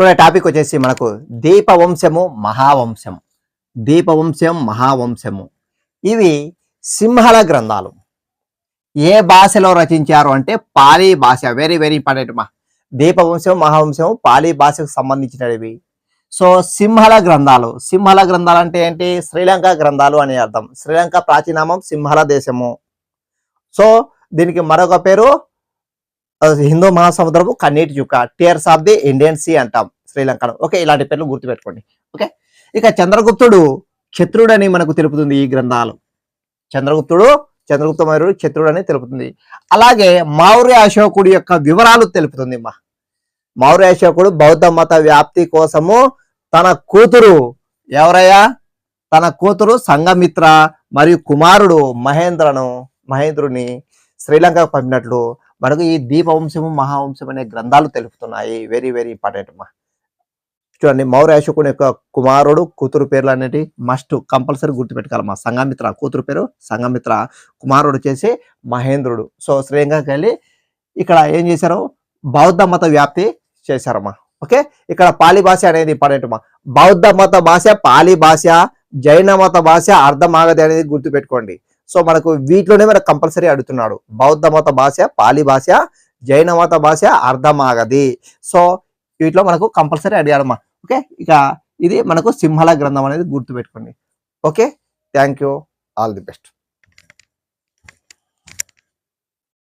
ఇప్పుడు టాపిక్ వచ్చేసి మనకు దీపవంశము మహావంశం దీపవంశం మహావంశము. ఇవి సింహల గ్రంథాలు. ఏ భాషలో రచించారు అంటే పాలీ భాష. వెరీ వెరీ ఇంపార్టెంట్ మా. దీపవంశం మహావంశం పాలీ భాషకు సంబంధించినవి. సో సింహల గ్రంథాలు. సింహల గ్రంథాలు అంటే ఏంటి? శ్రీలంక గ్రంథాలు అని అర్థం. శ్రీలంక ప్రాచీనామం సింహల దేశము. సో దీనికి మరొక పేరు హిందూ మహాసముద్రము కన్నీటి చుక్క tears of the Indian sea అంటాం శ్రీలంకలో ఓకే ఇలాంటి పేర్లు గుర్తుపెట్టుకోండి. ఓకే ఇక చంద్రగుప్తుడు క్షత్రుడని మనకు తెలుపుతుంది ఈ గ్రంథాలు. చంద్రగుప్తుడు చంద్రగుప్త మౌర్యుడు క్షత్రుడు అని తెలుపుతుంది. అలాగే మౌర్య అశోకుడి యొక్క వివరాలు తెలుపుతుంది మా. మౌర్య అశోకుడు బౌద్ధ మత వ్యాప్తి కోసము తన కూతురు ఎవరయ్యా? తన కూతురు సంఘమిత్ర మరియు కుమారుడు మహేంద్రను మహేంద్రుని శ్రీలంకకు పంపినట్లు మనకు ఈ దీపవంశము మహావంశం అనే గ్రంథాలు తెలుపుతున్నాయి. వెరీ వెరీ ఇంపార్టెంట్ మా. చూడండి మౌర్యాశకుని యొక్క కుమారుడు కూతురు పేర్లు అనేది మస్ట్ కంపల్సరీ గుర్తుపెట్టుకోవాలి మా సంఘమిత్ర. కూతురు పేరు సంగమిత్ర కుమారుడు వచ్చేసి మహేంద్రుడు. సో శ్రేయంగా వెళ్ళి ఇక్కడ ఏం చేశారు? బౌద్ధ మత వ్యాప్తి చేశారమ్మా ఓకే ఇక్కడ పాలి భాష అనేది ఇంపార్టెంట్ మా. బౌద్ధ మత భాష పాలి భాష జైన మత భాష అర్ధమాగది అనేది గుర్తుపెట్టుకోండి. సో మనకు వీటిలోనే మనకు కంపల్సరీ అడుగుతున్నాడు. బౌద్ధ మత భాష పాలి భాష జైన మత భాష అర్థమాగది. సో వీటిలో మనకు కంపల్సరీ అడిగాడమ్మా. ఓకే? ఇక ఇది మనకు సింహల గ్రంథం అనేది గుర్తుపెట్టుకోండి. Okay? Thank you. All the best.